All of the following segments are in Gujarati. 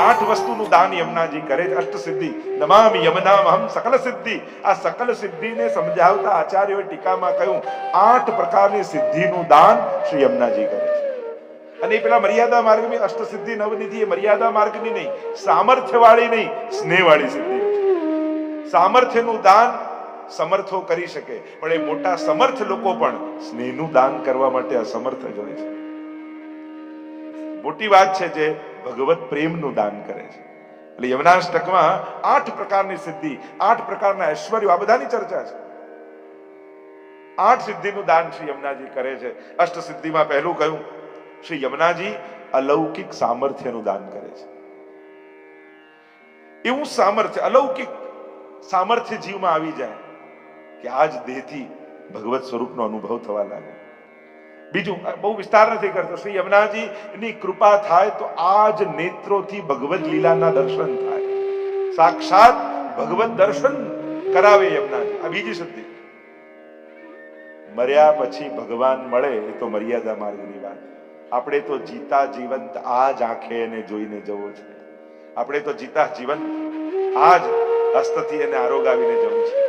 આઠ વસ્તુનું દાન યમુનાજી કરે છે. અષ્ટ સિદ્ધિ નમામ યમનામ હમ સકલ સિદ્ધિ આ સકલ સિદ્ધિને સમજાવતા આચાર્યોએ ટીકામાં કહ્યું, આઠ પ્રકારની સિદ્ધિનું દાન શ્રી યમુનાજી કરે છે. અને એ પેલા મર્યાદા માર્ગની અષ્ટ સિદ્ધિ નવનિધિ એ મર્યાદા માર્ગની નહીં સામર્થ્ય વાળી નહીં સ્નેહ વાળી સિદ્ધિ. સામર્થ્યનું દાન સમર્થો કરી શકે, પણ એ મોટા સમર્થ લોકો પણ સ્નેહનું દાન કરવા માટે અસમર્થ જ હોય છે. મોટી વાત છે જે ભગવત પ્રેમનું દાન કરે છે. એટલે યમનાષ્ટકમાં આઠ પ્રકારની સિદ્ધિ, આઠ પ્રકારના ઐશ્વર્યો, આ બધાની ચર્ચા છે. આઠ સિદ્ધિનું દાન શ્રી યમુનાજી કરે છે. અષ્ટ સિદ્ધિમાં પહેલું કહ્યું, શ્રી યમુનાજી અલૌકિક સામર્થ્યનું દાન કરે છે. એવું સામર્થ્ય, અલૌકિક સામર્થ્ય જીવમાં આવી જાય કે આજ દેહથી ભગવત સ્વરૂપનો અનુભવ થવા લાગે બીજું બહુ વિસ્તાર નથી કરતો. શ્રી યમુનાજી ની કૃપા થાય તો આજ નેત્રોથી ભગવત લીલાના દર્શન થાય. સાક્ષાત ભગવત દર્શન કરાવે યમુનાજી. આ બીજી સિદ્ધિ. મર્યા પછી ભગવાન મળે એ તો મર્યાદા માર્ગની વાત. આપણે તો જીતા જીવંત આ જ આંખે એને જોઈને જવો છે. આપણે તો જીતા જીવંત આ જ હસ્તથી એને આરોગાવીને જવું છે.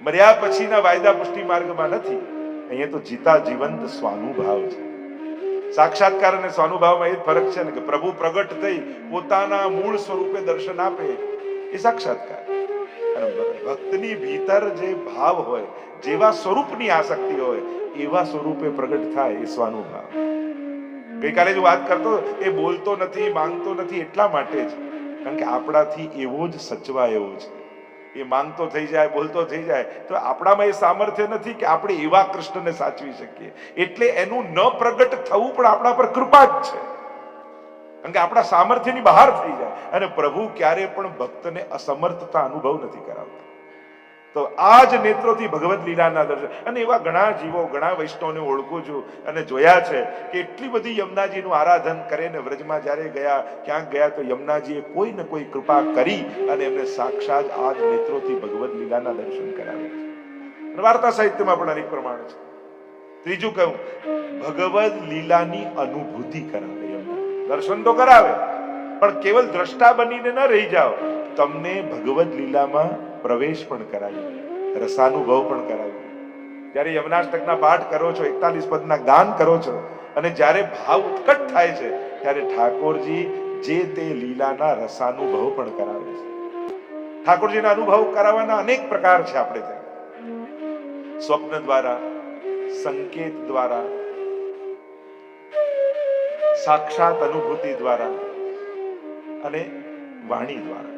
મર્યા પછીના વાયદા પુષ્ટિ માર્ગમાં નથી. અહીંયા તો જીતા જીવંત સ્વાનુભાવ છે. સાક્ષાત્કાર અને સ્વાનુભાવમાં એ ફરક છે ને કે પ્રભુ પ્રગટ થઈ પોતાના મૂળ સ્વરૂપે દર્શન આપે એ સાક્ષાત્કાર. અને ભક્તની ભીતર જે ભાવ હોય, જેવા સ્વરૂપની આસક્તિ હોય, એવા સ્વરૂપે પ્રગટ થાય એ સ્વાનુભાવ. ગઈકાલે જો વાત કરતો, એ બોલતો નથી, માંગતો નથી એટલા માટે જ. કારણ કે આપણાથી એવો જ સચવાયો છે. એ માંગતો થઈ જાય બોલતો થઈ જાય. તો આપણામાં એ સામર્થ્ય નથી કે આપણે એવા કૃષ્ણને સાચવી શકીએ. એટલે એનું ન પ્રગટ થવું પણ આપણા પર કૃપા જ છે. કારણ કે આપણા સામર્થ્યની બહાર થઈ જાય. અને પ્રભુ ક્યારે પણ ભક્તને અસમર્થતા અનુભવ નથી કરાવતા. તો આ જ નેત્રોથી ભગવત લીલાના દર્શન. અને એવા ઘણા જીવો, ઘણા વૈષ્ણવને ઓળખું છું અને જોયા છે કે એટલી બધી યમુનાજીનું આરાધન કરે ને વ્રજમાં જ્યારે ગયા, ક્યાંક ગયા, તો યમુનાજીએ કોઈ ને કોઈ કૃપા કરી અને એમને સાક્ષાત આ જ નેત્રોથી ભગવત લીલાના દર્શન કરાવ્યા છે. વાર્તા સાહિત્યમાં પણ અનેક પ્રમાણ છે. ત્રીજું કહ્યું ભગવદ લીલાની અનુભૂતિ કરાવે દર્શન તો કરાવે, પણ કેવલ દ્રષ્ટા બનીને ન રહી જાઓ. તમને ભગવદ લીલામાં પ્રવેશ પણ કરાવ્યો રસાનુભવ પણ કરાવ્યો જ્યારે યમનાષ્ટકના પાઠ કરો છો, એકતાલીસ પદના ગાન કરો છો, અને જ્યારે ભાવ ઉત્કટ થાય છે, ત્યારે ઠાકોરજી જે તે લીલાના રસાનુભવ પણ કરાવે છે. ઠાકોરજીના અનુભવ કરાવવાના અનેક પ્રકાર છે આપણે ત્યાં. સ્વપ્ન દ્વારા, સંકેત દ્વારા, સાક્ષાત અનુભૂતિ દ્વારા, અને વાણી દ્વારા.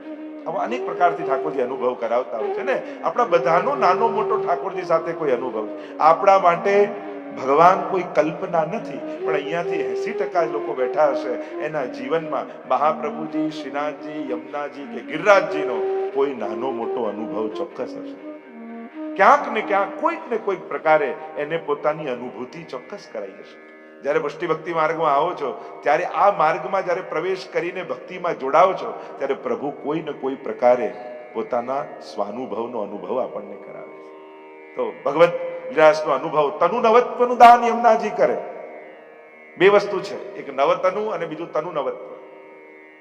આવા અનેક પ્રકારથી ઠાકોરજી અનુભવ કરાવતા હોય છે ને? આપણા બધાનો નાનો મોટો ઠાકોરજી સાથે કોઈ અનુભવ આપણા માટે ભગવાન કોઈ કલ્પના નથી, પણ અહીંયાથી એસી ટકા લોકો બેઠા હશે. એના જીવનમાં મહાપ્રભુજી, શ્રીનાથજી, યમુનાજી કે ગિરિરાજજીનો કોઈ નાનો મોટો અનુભવ ચોક્કસ હશે. ક્યાંક ને ક્યાંક કોઈક ને કોઈક પ્રકારે એને પોતાની અનુભૂતિ ચોક્કસ કરાઈ હશે. જ્યારે પુષ્ટિ ભક્તિ માર્ગમાં આવો છો, ત્યારે આ માર્ગમાં જ્યારે પ્રવેશ કરીને ભક્તિમાં જોડાઓ છો, ત્યારે પ્રભુ કોઈ ને કોઈ પ્રકારે પોતાના સ્વાનુભવનો અનુભવ આપણને કરાવે છે. તો ભગવત વિલાસનો અનુભવ તનુ નવત્વનું દાન યમુનાજી કરે. બે વસ્તુ છે, એક નવતનુ અને બીજું તનુ નવત્વ.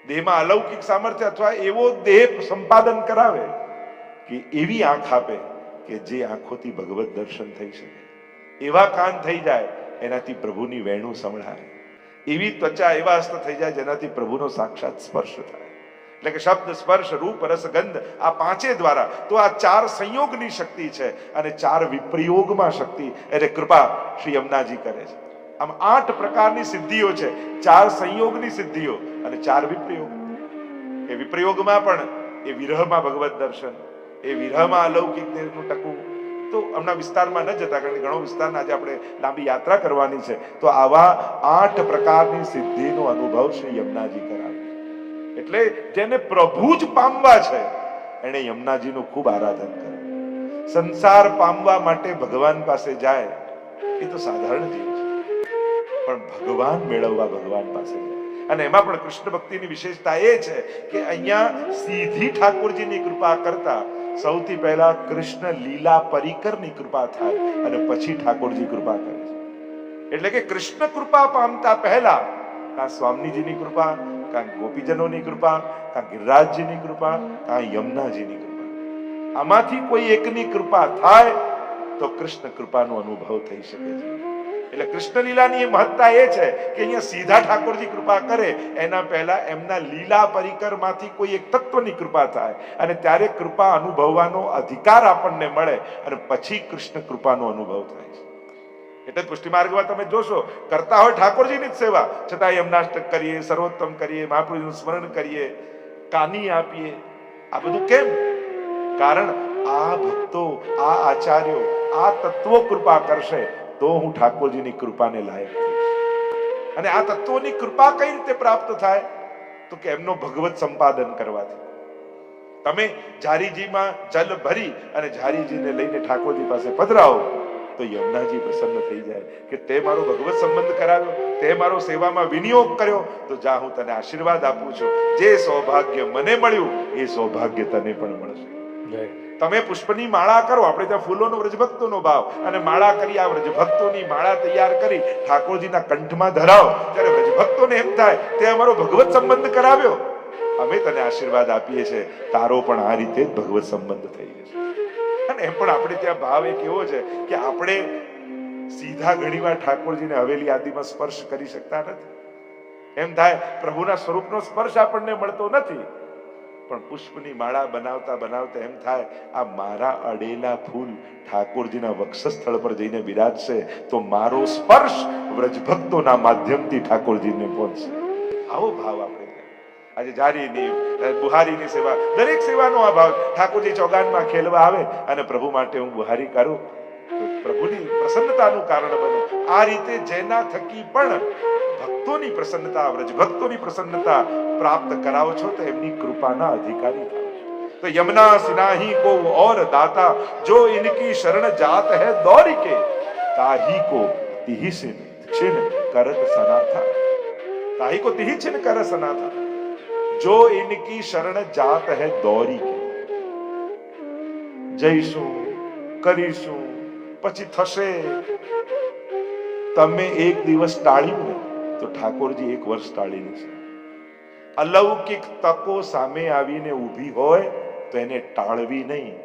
દેહમાં અલૌકિક સામર્થ્ય અથવા એવો દેહ સંપાદન કરાવે કે એવી આંખ આપે કે જે આંખોથી ભગવત દર્શન થઈ શકે. એવા કાન થઈ જાય એનાથી પ્રભુની વેણું સંભળાય. એવી ત્વચા એવા હસ્ત થઈ જાય જેનાથી પ્રભુનો સાક્ષાત સ્પર્શ થાય. એટલે કે શબ્દ, સ્પર્શ, રૂપ રસ ગંધ આ પાંચે દ્વારા તો આ ચાર સંયોગની શક્તિ છે અને ચાર વિપ્રયોગમાં શક્તિ. એટલે કૃપા શ્રી યમુનાજી કરે છે. આમ આઠ પ્રકારની સિદ્ધિઓ છે. ચાર સંયોગની સિદ્ધિઓ અને ચાર વિપ્રયોગ. એ વિપ્રયોગમાં પણ એ વિરહમાં ભગવત દર્શન, એ વિરહમાં અલૌકિક દેહનું ટકવું તો હમણાં વિસ્તારમાં ન જતા, કારણ કે ઘણો વિસ્તારના આજે આપણે લાંબી યાત્રા કરવાની છે. તો આવા આઠ પ્રકારની સિદ્ધિનો અનુભવ શ્રી યમુનાજી કરાવે એટલે જેને પ્રભુ જ પામવા છે એને યમુનાજીનું ખૂબ આરાધન કરે સંસાર પામવા માટે ભગવાન પાસે જાય, એ તો સાધારણ જીવ છે. પણ ભગવાન મેળવવા ભગવાન પાસે જાય. અને એમાં પણ કૃષ્ણ ભક્તિની વિશેષતા એ છે કે અહીંયા સીધી ઠાકોરજીની કૃપા કરતા સૌથી પહેલા કૃષ્ણ લીલા પરિકરની કૃપા થાય અને પછી ઠાકોરજી કૃપા કરે છે. એટલે કે કૃષ્ણ કૃપા પામતા પહેલા કાં સ્વામીજીની કૃપા, કાં ગોપીજનોની કૃપા, કાં ગિરિરાજજીની કૃપા, કાં યમુનાજીની કૃપા. આમાંથી કોઈ એકની કૃપા થાય તો કૃષ્ણ કૃપાનો અનુભવ થઈ શકે છે. એટલે કૃષ્ણ લીલાની મહત્તા એ છે કે અહીંયા સીધા ઠાકોરજી કૃપા કરે, એના પહેલા એમના લીલા પરિકરમાંથી કોઈ એક તત્વની કૃપા થાય અને ત્યારે કૃપા અનુભવવાનો અધિકાર આપણને મળે અને પછી કૃષ્ણ કૃપાનો અનુભવ થાય છે. એટલે પુષ્ટિ માર્ગમાં તમે જોશો, કરતા હોય ઠાકોરજીની જ સેવા છતાં યમનાષ્ટક કરીએ, સર્વોત્તમ કરીએ મહાપ્રભુનું સ્મરણ કરીએ, કાની આપીએ. આ બધું કેમ? કારણ આ ભક્તો, આ આચાર્યો, આ તત્વો કૃપા કરશે તો હું ઠાકોરજીની કૃપાને લાયક અને આ તત્વોની કૃપા કઈ રીતે પ્રાપ્ત થાય? તો કે એમનો ભગવત સંપાદન કરવાથી. તમે ઝારીજીમાં જલ ભરી અને ઝારીજીને લઈને ઠાકોરજી પાસે પધરાવો, તો યમુનાજી પ્રસન્ન થઈ જાય કે તે મારો ભગવત સંબંધ કરાવ્યો, તે મારો સેવામાં વિનિયોગ કર્યો, તો જા હું તને આશીર્વાદ આપું છું. જે સૌભાગ્ય મને મળ્યું, એ સૌભાગ્ય તને પણ મળશે. જય તમે પુષ્પની માળા કરો. આપણે ત્યાં ફૂલોનો, વ્રજભક્તોનો ભાવ. અને માળા કરી આ વ્રજભક્તોની માળા તૈયાર કરી ઠાકોરજીના કંઠમાં ધરાવો. ત્યારે વ્રજભક્તોને એમ થાય, તે અમારો ભગવત સંબંધ કરાવ્યો. અમે તને આશીર્વાદ આપીએ છીએ. તારો પણ આ રીતે ભગવત સંબંધ થઈ જશે. અને એમ પણ આપણે ત્યાં ભાવ એક એવો છે કે આપણે સીધા ઘણીવાર ઠાકોરજીને હવેલી આદિમાં સ્પર્શ કરી શકતા નથી. એમ થાય, પ્રભુના સ્વરૂપનો સ્પર્શ આપણને મળતો નથી. પણ પુષ્પની માળા બનાવતા બનાવતા એમ થાય આ મારા અડેલા ફૂલ ઠાકોરજીના વક્ષસ્થળ પર જઈને બિરાજશે તો મારો સ્પર્શ વ્રજભક્તોના માધ્યમથી ઠાકોરજીને પહોંચશે. આવો ભાવ આપણે. આજે જારીની અ, બુહારીની સેવા દરેક સેવાનો આ ભાવ ઠાકોરજી ચોગાનમાં ખેલવા આવે અને પ્રભુ માટે હું બુહારી કરું. પ્રભુની પ્રસન્નતાનું કારણ બનું. આ રીતે જેના થકી પણ ભક્તોની પ્રસન્નતા વ્રજભક્તોની પ્રસન્નતા પ્રાપ્ત કરાવો છો તો એમની કૃપાના અધિકારી થાઓ છો તો યમુના સિનાહી કો और दाता जो इनकी शरण जात है दौरी के ताही को तिही सिन छिन करत सना था ताही को तिही छिन कर सना था जो इनकी शरण जात है दौरी के જઈશું કરીશું પછી થશે તમે એક દિવસ ટાળ્યું ને તો ઠાકોરજી એક વર્ષ ટાળી લેશે અલૌકિક તકો સામે આવીને ઊભી હોય તો એને ટાળવી નહીં.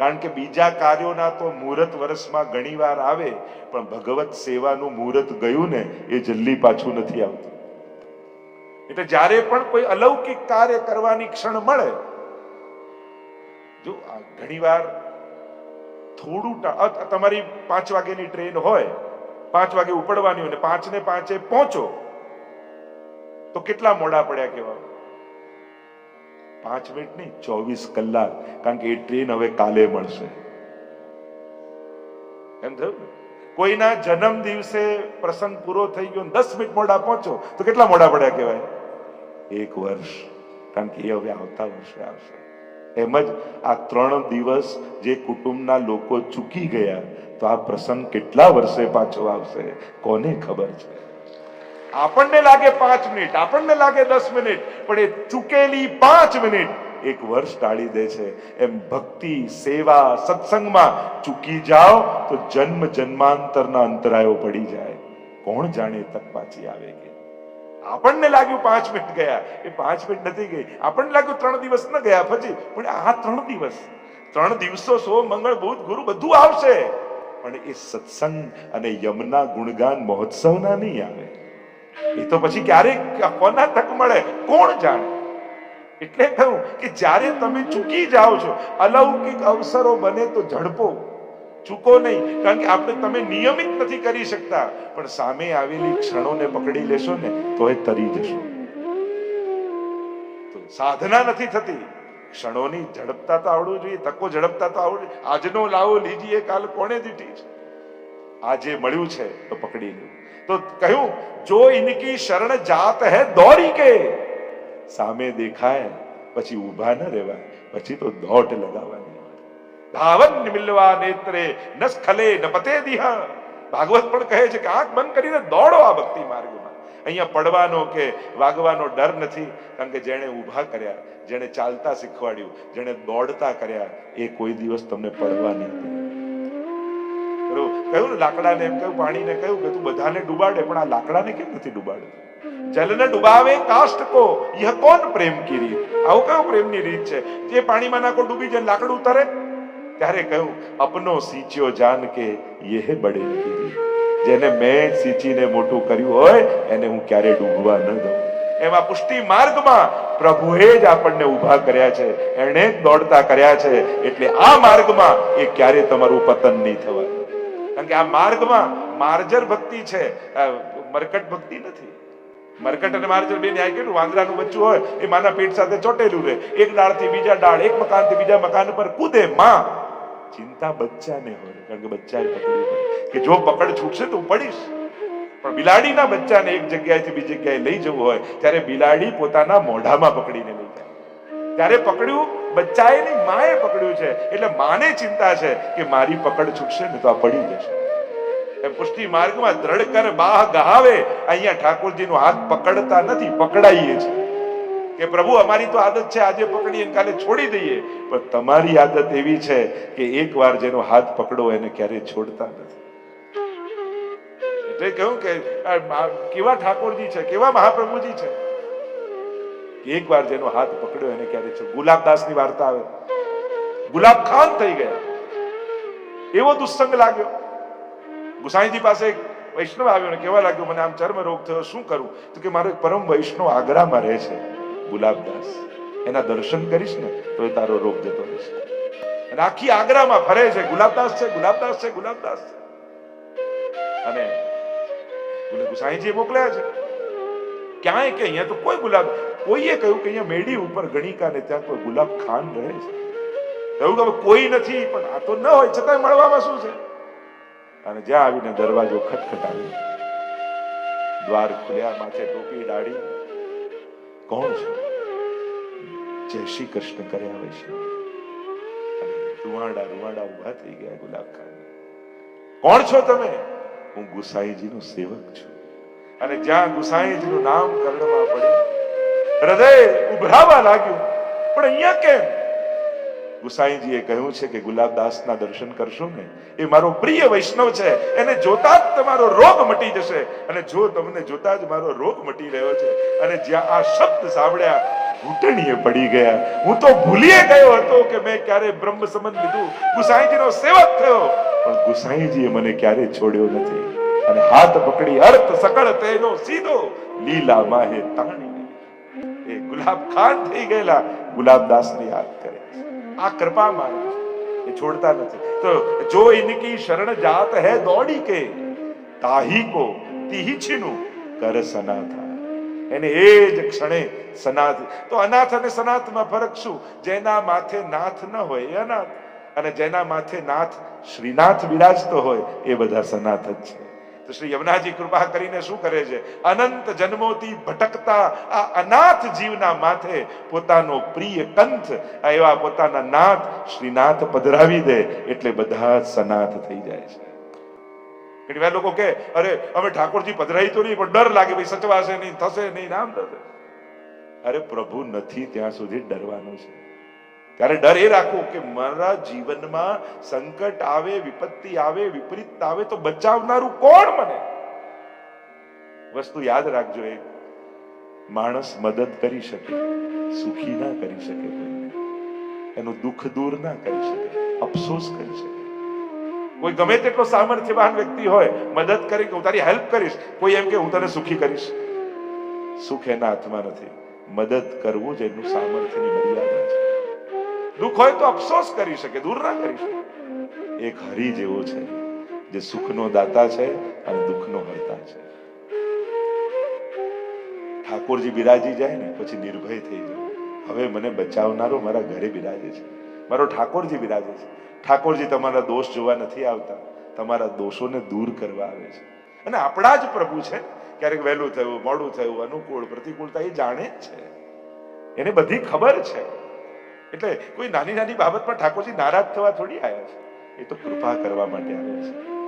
કારણ કે બીજા કાર્યોના તો મુહૂર્ત વર્ષમાં ઘણીવાર આવે, પણ ભગવત સેવાનું મુહૂર્ત ગયું ને, એ જલ્દી પાછું નથી આવતું. એટલે જ્યારે પણ કોઈ અલૌકિક કાર્ય કરવાની ક્ષણ મળે, જો ઘણીવાર થોડું તમારી પાંચ વાગ્યાની ટ્રેન હોય, પાંચ વાગે ઉપડવાની હોય ને પાંચ ને પાંચે પહોંચો તો કેટલા મોડા પડ્યા કેવા? પાંચ મિનિટ નહીં, ચોવીસ કલાક. કારણ કે એ ટ્રેન હવે કાલે મળશે. એમ થયું? કોઈના જન્મ દિવસે પ્રસંગ પૂરો થઈ ગયો દસ મિનિટ મોડા પહોંચો તો કેટલા મોડા પડ્યા કહેવાય? એક વર્ષ. કારણ કે એ હવે આવતા વર્ષે આવશે. એમ જ આ ત્રણ દિવસ જે કુટુંબના લોકો ચૂકી ગયા, તો આ પ્રસંગ કેટલા વર્ષે પાછો આવશે? કોને ખબર છે? આપણને લાગે પાંચ મિનિટ, આપણને લાગે દસ મિનિટ, પણ એ ચૂકેલી પાંચ મિનિટ એક વર્ષ ટાળી દે છે. એમ ભક્તિ, સેવા, સત્સંગમાં ચૂકી જાઓ તો જન્મ જન્માંતરના અંતરાયો પડી જાય. કોણ જાણે તક પાછી આવે કે? આપણને લાગ્યું પાંચ મિનિટ ગયા. એ પાંચ મિનિટ નથી ગઈ. આપણને લાગ્યું ત્રણ દિવસ ન ગયા પછી પણ આ ત્રણ દિવસ. ત્રણ દિવસો સો મંગળ બુધ ગુરુ બધું આવશે. પણ એ સત્સંગ અને યમના ગુણગાન મહોત્સવના નહીં આવે. એ તો પછી ક્યારે કોના તક મળે? કોણ જાણે? એટલે કહું કે જ્યારે તમે ચૂકી જાઓ છો, અલૌકિક અવસરો બને તો ઝડપો. ચૂકો નહીં, કારણ કે આપણે તમે નિયમિત નથી કરી શકતા. પણ સામે આવેલી ક્ષણોને પકડી લેશો ને તો એ તરી જશો. સાધના નથી થતી. ક્ષણોની ઝડપતા તો આવડવું જોઈએ, તકો ઝડપતા તો આવડવું. આજનો લાવો, લીજીએ, કાલ કોણે દીધી છે? આજે મળ્યું છે, તો પકડી લો તો કહ્યું, જો ઇનકી શરણ જાત હે દોડી કે? સામે દેખાય, પછી ઊભા ન રહેવાય, પછી તો દોટ લગાવવાની ધાવન મિલવા નેત્રે, ન ન પતે દિહા. ભાગવત પણ કહે છે કે આંખ બંધ કરીને દોડો આ ભક્તિ માર્ગમાં. અહીંયા પડવાનો કે વાગવાનો ડર નથી, કારણ કે જેણે ઊભા કર્યા, જેણે ચાલતા શીખવાડ્યું, જેણે દોડતા કર્યા, એ કોઈ દિવસ તમને પડવા નહીં કહ્યું લાકડાને એમ કહ્યું, પાણીને કહ્યું કે તું બધાને ડુબાડે, પણ આ લાકડાને કેમ નથી ડુબાડતો જલને ડુબાવે, કાષ્ટ કો, યહ કોણ પ્રેમ કી રીત આવું કયો પ્રેમની રીત છે? જે પાણીમાં નાખો, ડૂબી જાય લાકડું ઉતરે? ત્યારે કહ્યું, અપનો સીંચ્યો જાન કે યહ બડે કી રીત જેને મેં સિંચીને મોટું કર્યું હોય, એને હું ક્યારે ડૂબવા ન દઉં. એમાં પુષ્ટિ માર્ગમાં પ્રભુએ જ આપણને ઊભા કર્યા છે. એણે જ દોડતા કર્યા છે. એટલે આ માર્ગમાં એ ક્યારે તમારું પતન નહીં થવાનું કારણ કે આ માર્ગમાં માર્જર ભક્તિ છે. મરકટ ભક્તિ નથી. મરકટ અને માર્જર બે ન્યાય કેટલું વાંદરાનું બચ્ચું હોય એ માના પેટ સાથે ચોટેલું રહે. એક ડાળથી બીજા ડાળ એક મકાનથી બીજા મકાન પર કૂદે માં. ચિંતા બચ્ચાને હોય. કારણ કે બચ્ચા પકડ્યું હોય કે જો પકડ છૂટશે તો પડીશ. પણ બિલાડીના બચ્ચાને એક જગ્યાએથી બીજી જગ્યાએ લઈ જવું હોય, ત્યારે બિલાડી પોતાના મોઢામાં પકડીને લઈ જાય. ત્યારે પકડ્યું, બચ્ચાએ નહીં, માએ પકડ્યું છે. એટલે માને ચિંતા છે કે મારી પકડ છૂટશે ને તો આ પડી જશે. એમ પુષ્ટિ માર્ગમાં દ્રઢ કર, બાહ ગહાવે. અહીંયા ઠાકોરજીનો હાથ પકડતા નથી, પકડાઈએ છે કે પ્રભુ, અમારી તો આદત છે, આજે પકડીએ કાલે છોડી દઈએ. પણ તમારી આદત એવી છે કે એકવાર જેનો હાથ પકડો, એને ક્યારેય છોડતા નથી. એટલે કહ્યું કે કેવા ઠાકોરજી છે, કેવા મહાપ્રભુજી છે? કે એકવાર જેનો હાથ પકડ્યો એને ક્યારે છો ગુલાબદાસની વાર્તા આવે. ગુલાબ ખાન થઈ ગયા. એવો દુસ્સંગ લાગ્યો. ગુસાઈજી પાસે વૈષ્ણવ આવ્યો ને કેવા લાગ્યો, મને આમ ચર્મ રોગ થયો, શું કરું? તો કે, મારો પરમ વૈષ્ણવ આગ્રામાં રહે છે ગુલાબદાસ એના દર્શન કરીશ ને, તો એ તારો રોગ જતો રહેશે. અને આખી આગ્રામાં ફરે છે ગુલાબદાસ છે ગુલાબદાસ છે ગુલાબદાસ છે. અને ગુસાઈજી મોકલ્યા છે. ક્યાંય કે અહીંયા તો કોઈ ગુલાબ કોઈએ કહ્યું કે અહીંયા મેડી ઉપર ગણિકા ને ત્યાં કોઈ ગુલાબ ખાન રહે છે. કહ્યું કે કોઈ નથી, પણ આ તો ન હોય, છતાંય મળવામાં શું છે? અને જ્યાં આવીને દરવાજો ખટખટાવ્યો. દ્વાર ખુલ્યા, માથે ટોપી દાઢી કોણ છે? જય શ્રી કૃષ્ણ કર્યા હોય છે. રૂવાડા રૂવાડા ઊભા થઈ ગયા ગુલાબ ખાન. કોણ છો તમે? હું ગુસાઈજીનો સેવક છું. અને જ્યાં ગુસાઈજીનું નામ કર્ણમાં પડ્યું હૃદય ઉભરાવા લાગ્યું. પણ અહીંયા કેમ? ગુસાઈજીએ કહ્યું છે કે ગુલાબદાસના દર્શન કરશો ને, એ મારો પ્રિય વૈષ્ણવ છે. એને જોતા જ તમારો રોગ મટી જશે. અને જો તમને જોતા જ મારો રોગ મટી રહ્યો છે, અને જ્યાં આ શબ્દ સાંભળ્યા, ઘૂંટણીએ પડી ગયા. હું તો ભૂલીએ ગયો હતો કે મેં ક્યારે બ્રહ્મ સંબંધ લીધું. ગુસાઈજીનો સેવક થયો. પણ ગુસાઈજીએ મને ક્યારે છોડ્યો નથી. અને હાથ પકડી અર્થ સકળ તેનો સીધો લીલા માહે તાણી એ ગુલાબ ખાન થઈ ગયેલા. ગુલાબદાસને યાદ કરે આ કૃપા માર્ગ એ છોડતા નથી. તો જો ઇનકી શરણ જાત હે દોડી કે, તાહી કો તીહી છીનું કર સનાથા. એને એ જ ક્ષણે સનાથ તો અનાથ અને સનાથમાં ફરક શું? જેના માથે નાથ ન હોય એ અનાથ. અને જેના માથે નાથ શ્રીનાથ બિરાજતો હોય એ બધા સનાથ જ છે. તો શ્રી યમુનાજી કૃપા કરીને શું કરે છે? અનંત જન્મોથી ભટકતા આ અનાથ જીવના માથે પોતાનો પ્રિય કંથ એવા પોતાના નાથ શ્રીનાથ પધરાવી દે એટલે બધા સનાથ થઈ જાય છે. ઘણી વાર લોકો કે અરે, અમે ઠાકોરજી પધરાઈ તો નહીં, પણ ડર લાગે, ભાઈ સચવાશે નહીં, થશે નહીં નામ થશે. અરે, પ્રભુ નથી ત્યાં સુધી ડરવાનું છે. ત્યારે ડર એ રાખો કે મારા જીવનમાં સંકટ આવે, વિપત્તિ આવે, વિપરીત આવે તો બચાવનારું કોણ મને? વસ્તુ યાદ રાખજો એક, માણસ મદદ કરી શકે, સુખી ના કરી શકે એનું દુઃખ દૂર ના કરી શકે, અફસોસ કરી શકે. કોઈ ગમે તેટલો સામર્થ્યવાન વ્યક્તિ હોય, મદદ કરી કે હું તારી હેલ્પ કરીશ, કોઈ એમ કે હું તને સુખી કરીશ. સુખ એના હાથમાં નથી. મદદ કરવું જ એનું સામર્થ્યની મર્યાદા છે. દુઃખ હોય તો અફસોસ કરી શકે, દૂર ના કરી શકે. એક હરી જેવો છે, જે સુખનો દાતા છે અને દુઃખનો હરતા છે. ઠાકોરજી બિરાજી જાય ને, પછી નિર્ભય થઈ જાય. હવે મને બચાવનારો મારા ઘરે બિરાજે છે. મારો ઠાકોરજી બિરાજે છે. ઠાકોરજી તમારા દોષ જોવા નથી આવતા. તમારા દોષોને દૂર કરવા આવે છે. અને આપણા જ પ્રભુ છે. ક્યારેક વહેલું થયું, મોડું થયું, અનુકૂળ, પ્રતિકૂળતા એ જાણે જ છે. એને બધી ખબર છે. એટલે કોઈ નાની નાની બાબત પર ઠાકોરજી નારાજ થવા થોડી આવ્યા છે. એ તો કૃપા કરવા માટે આવ્યા છે.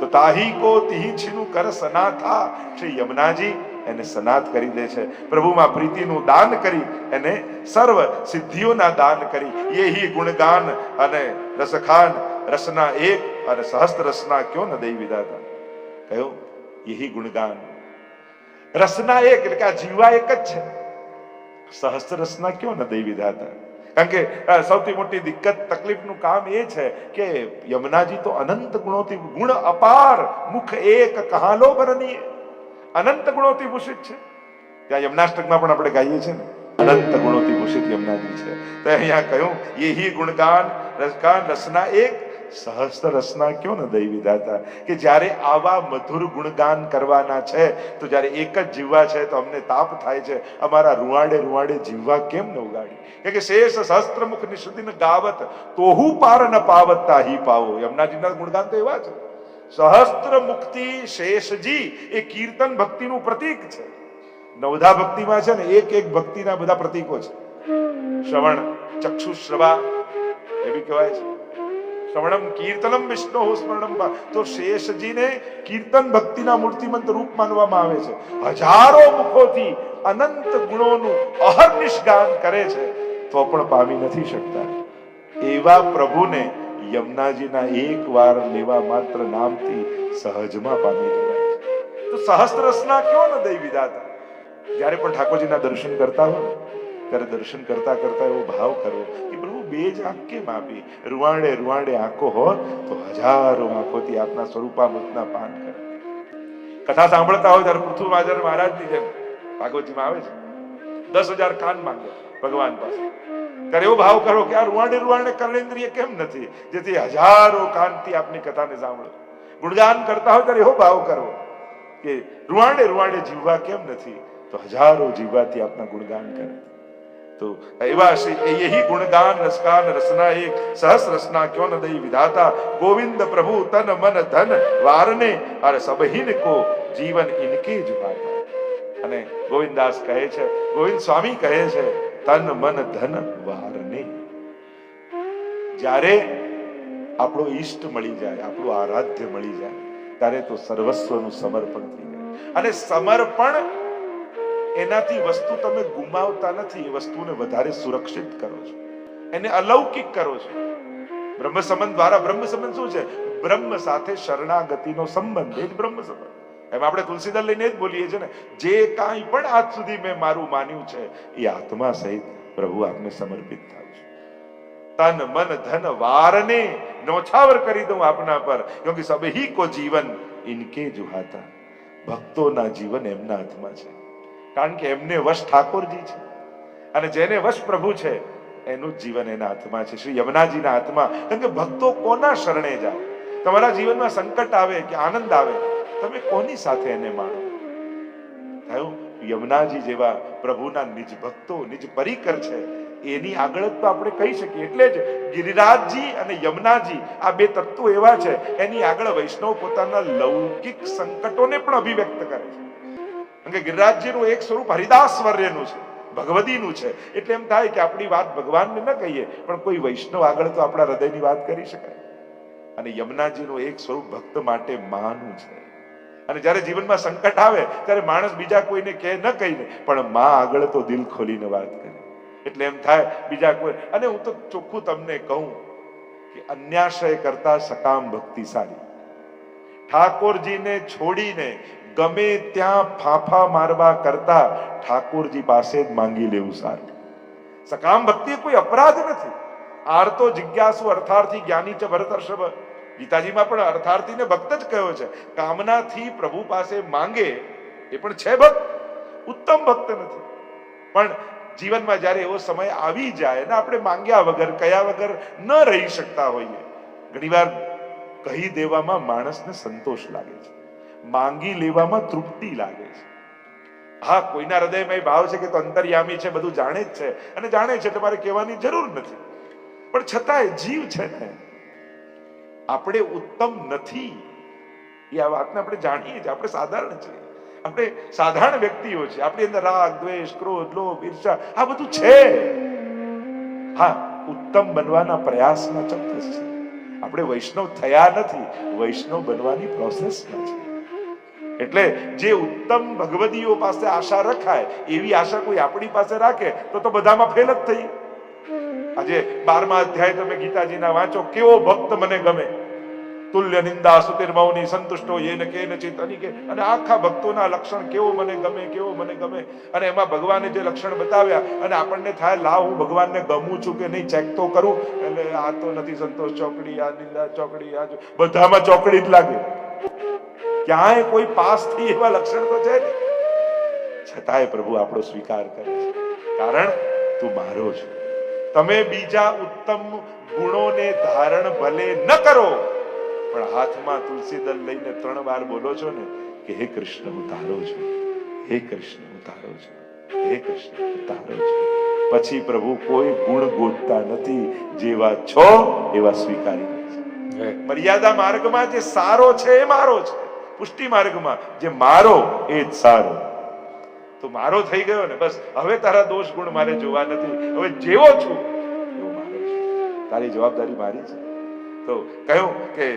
તો તાહી કો તિહી છીનું કર સનાથા. શ્રી યમુનાજી એને સનાથ કરી દે છે. પ્રભુમાં પ્રીતિનું દાન કરી એને સર્વ સિદ્ધિઓના દાન કરી. યહી ગુણગાન અને રસખાન, રસના એક અને સહસ્ત્ર રસના ક્યો ન દઈ વિધાતા કયો? યહી ગુણગાન. રસના એક, એટલે કે આ જીવા એક જ છે. સહસ્ત્ર રસના ક્યો ન દઈ વિધાતા કારણ કે સૌથી મોટી દિક્કત, તકલીફનું કામ એ છે કે યમુનાજી તો અનંત ગુણોથી ગુણ અપાર, મુખ એક કહાલો બરની અનંત ગુણોથી ભૂષિત છે. ત્યાં યમનાષ્ટકમાં પણ આપણે ગાઈએ છીએ ને. અનંત ગુણોથી ભૂષિત યમુનાજી છે. તો અહીંયા કહ્યું એ ગુણગાન રસગાન રસના એક સહસ્ત્ર રસના ક્યો ને દઈ વિધાતા કે જ્યારે આવા મધુર ગુણગાન કરવાના છે, તો જ્યારે એક જ જીવવા છે, તો અમને તાપ થાય છે. અમારા રૂવાડે રૂવાડે જીવવા કેમ ન ઉગાડી? કે શેષ સહસ્ત્ર મુખ નિષદિન ગાવત, તોહુ પાર ન પાવતા હી પાવો. યમુનાજીના ગુણગાન તો એવા છે. સહસ્ત્ર મુક્તિ શેષજી એ કીર્તન ભક્તિનું પ્રતીક છે. નવધા ભક્તિમાં છે ને એક એક ભક્તિના બધા પ્રતીકો છે. શ્રવણ, ચક્ષુશ્રવા એ બી કહેવાય છે. શ્રવણમ કીર્તનમ વિષ્ણુ સ્મરણમ તો શેષજીને કીર્તન ભક્તિના મૂર્તિમંત રૂપ માનવામાં આવે છે. હજારો મુખોથી અનંત ગુણોનું અહર્નિશ ગાન કરે છે તો પણ પામી નથી શકતા. એવા પ્રભુને યમુનાજીના એક વાર લેવા માત્ર નામથી સહજમાં પામી જવાય છે. તો સહસ્ત્ર રસના ક્યો ન દઈ વિધાતા જ્યારે પણ ઠાકોરજીના દર્શન કરતા હો ને, ત્યારે દર્શન કરતા કરતા એવો ભાવ કરો કે પ્રભુ, બે જ આંખ કેમ આપી? રૂવાડે રૂવાડે આંખો હોત તો હજારો આંખોથી આપના સ્વરૂપામૃતના પાન કરે. કથા સાંભળતા હોય ત્યારે પૃથ્વી મહારાજની જેમ ભાગવતજીમાં આવે છે. દસ હજાર કાન માંગે ભગવાન પાસે. ત્યારે એવો ભાવ કરો કે આ રૂવાડે રૂવાડે કર્ણેન્દ્રિય કેમ નથી? જેથી હજારો કાનથી આપની કથાને સાંભળો. ગુણગાન કરતા હોય ત્યારે એવો ભાવ કરવો કે રૂવાડે રૂવાડે જીવવા કેમ નથી? તો હજારો જીવવાથી આપના ગુણગાન કરે. તો એવા યહી ગુણગાન રસગાન રસના એક સહસ રસના ક્યો ન દઈ વિધાતા ગોવિંદ પ્રભુ તન મન ધન વારને અર સબહીન કો જીવન ઇનકે જુગાતા અને ગોવિંદાસ કહે છે, ગોવિંદ સ્વામી કહે છે, તન મન ધન વારને. જ્યારે આપણો ઈષ્ટ મળી જાય, આપણું આરાધ્ય મળી જાય, ત્યારે તો સર્વસ્વનું સમર્પણ થઈ જાય. અને સમર્પણ એનાથી વસ્તુ તમે ગુમાવતા નથી, એ વસ્તુને વધારે સુરક્ષિત કરો છો. એને અલૌકિક કરો છો. બ્રહ્મ સંબંધ દ્વારા બ્રહ્મ સંબંધ શું છે? બ્રહ્મ સાથે શરણાગતિનો સંબંધ, એ જ બ્રહ્મ સંબંધ એમ આપણે તુલસીદાસ લઈને જ બોલીએ છીએ ને, જે કાંઈ પણ આજ સુધી મેં મારું માન્યું છે, એ આત્મા સહિત પ્રભુ આપને સમર્પિત થાય છે. તન, મન, ધન, વારને નોછાવર કરી દઉં આપના પર ક્યોંકि સબહી કો જીવન ઇનકે જુહાતા. ભક્તોના જીવન એમના હાથમાં છે. કારણ કે એમને વશ ઠાકોરજી છે. અને જેને વશ પ્રભુ છે, એનું જીવન એના હાથમાં છે. શ્રી યમુનાજીના હાથમાં. કારણ કે ભક્તો કોના શરણે જાય? તમારા જીવનમાં સંકટ આવે કે આનંદ આવે, તમે કોની સાથે એને માણો? થયું? યમુનાજી જેવા પ્રભુના નિજ ભક્તો, નિજ પરિકર છે. એની આગળ તો આપણે કહી શકીએ. એટલે જ ગિરિરાજજી અને યમુનાજી આ બે તત્વો એવા છે. એની આગળ વૈષ્ણવ પોતાના લૌકિક સંકટોને પણ અભિવ્યક્ત કરે છે. કે ગિરિરાજજીનું એક સ્વરૂપ હરિદાસવર્યનું છે, ભગવદીનું છે. એટલે એમ થાય કે આપણી વાત ભગવાનને ન કહીએ, પણ કોઈ વૈષ્ણવ આગળ તો આપણા હૃદયની વાત કરી શકાય. અને યમુનાજીનું એક સ્વરૂપ ભક્ત માટે માનું છે. અને જ્યારે જીવનમાં સંકટ આવે, ત્યારે માણસ બીજા કોઈને કહે ન કહીને, પણ માં આગળ તો દિલ ખોલીને વાત કરે. એટલે એમ થાય બીજા કોઈ, અને હું તો ચોખ્ખું તમને કહું કે અન્યાશય કરતા સકામ ભક્તિ સારી ઠાકોરજીને છોડીને ગમે ત્યાં ફાંફા મારવા કરતા ઠાકોરજી પાસે જ માંગી લેવું સારું. સકામ ભક્તિ કોઈ અપરાધ નથી. આર્તો જિજ્ઞાસુ અર્થાર્થી જ્ઞાની ચ ભરતર્ષભ ગીતાજીમાં પણ અર્થાર્થીને ભક્ત જ કહ્યો છે. કામનાથી પ્રભુ પાસે માંગે એ પણ છે ભક્ત. ઉત્તમ ભક્ત નથી. પણ જીવનમાં જ્યારે એવો સમય આવી જાય ને આપણે માંગ્યા વગર, કયા વગર ન રહી શકતા હોઈએ, ઘણીવાર કહી દેવામાં માણસને સંતોષ લાગે છે. માંગી લેવામાં તૃપ્તિ લાગે છે. હા, કોઈના હૃદયમાં એ ભાવ છે કે તો અંતર્યામી છે, બધું જાણે જ છે. અને જાણે છે એટલે મારે કહેવાની જરૂર નથી. પણ છતાંય જીવ છે ને, આપણે ઉત્તમ નથી. એ આ વાતને આપણે જાણીએ છીએ, આપણે સાધારણ છીએ. આપણે સાધારણ વ્યક્તિઓ છે આપણી અંદર રાગ, દ્વેષ, ક્રોધ, લોભ, ઈર્ષા, આ બધું છે. હા, ઉત્તમ બનવાના પ્રયાસમાં ચોક્કસ છે આપણે વૈષ્ણવ થયા નથી. વૈષ્ણવ બનવાની પ્રોસેસમાં છે એટલે જે ઉત્તમ ભગવદીઓ પાસે આશા રખાય, એવી આશા કોઈ આપણી પાસે રાખે, તો તો બધામાં ફેલ જ થઈ. આજે બારમા અધ્યાય તમે ગીતાજીના વાંચો, કેવો ભક્ત મને ગમે. તુલ્ય નિંદા સુતિર મૌની સંતુષ્ટો યેન કેન ચિત અનિકે અને આખા ભક્તોના લક્ષણ કેવો મને ગમે, કેવો મને ગમે. અને એમાં ભગવાને જે લક્ષણ બતાવ્યા, અને આપણને થાય, લાવ, હું ભગવાનને ગમું છું કે નહીં ચેક તો કરું. એટલે આ તો નથી સંતોષ ચોકડી, આ નિંદા ચોકડી, આ બધામાં ચોકડી જ લાગે. ક્યાંય કોઈ પાસ થઈ એવા લક્ષણ તો છે છતાંય પ્રભુ આપણો સ્વીકાર કરે છે. કારણ તું મારો છે. તમે બીજા ઉત્તમ ગુણોને ધારણ ભલે ન કરો પણ હાથમાં તુલસી દલ લઈને ત્રણ વાર બોલો છો ને કે હે કૃષ્ણ હું તારો છું. હે કૃષ્ણ હું તારો છું. હે કૃષ્ણ હું તારો છું. પછી પ્રભુ કોઈ ગુણ ગોતતા નથી જેવા છો એવા સ્વીકારી મર્યાદા માર્ગમાં જે સારો છે એ મારો છે. પુષ્ટિ માર્ગમાં જે મારો એ જ સારો. તો મારો થઈ ગયો ને બસ, હવે તારા દોષ ગુણ મારે જોવા નથી. હવે જેવો છું તારી જવાબદારી મારી છે. તો કહ્યું કે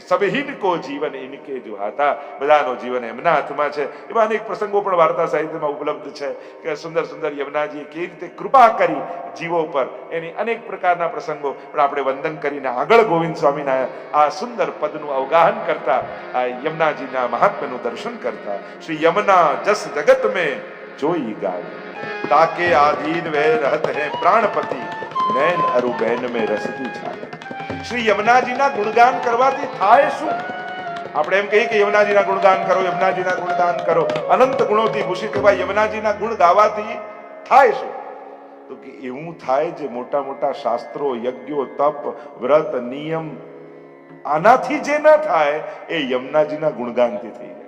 સબહીન કો જીવન ઇનકે જો હતા, બધાનો જીવન એમના હાથમાં છે. એવા અનેક પ્રસંગો પણ વાર્તા સાહિત્યમાં ઉપલબ્ધ છે કે સુંદર સુંદર યમુનાજીએ કેવી રીતે કૃપા કરી જીવો પર એની અનેક પ્રકારના પ્રસંગો. પણ આપણે વંદન કરીને આગળ ગોવિંદ સ્વામીના આ સુંદર પદનું અવગાહન કરતા, આ યમુનાજીના મહાત્મ્યનું દર્શન કરતા, શ્રી યમુના જસ જગત મેં જોઈ ગાય તાકે આધીન વે રહત હે પ્રાણપતિ નૈન અરુ બહેન મેં રસતી છાય શ્રી યમુનાજીના ગુણગાન કરવાથી થાય શું? આપણે એમ કહીએ કે યમુનાજીના ગુણગાન કરો, યમુનાજીના ગુણગાન કરો. અનંત ગુણોથી ભૂષિત એવા યમુનાજીના ગુણ ગાવાથી થાય શું? તો કે એવું થાય જે મોટા મોટા શાસ્ત્રો, યજ્ઞો, તપ, વ્રત, નિયમ, આનાથી જે ન થાય, એ યમુનાજીના ગુણગાનથી થઈ જાય.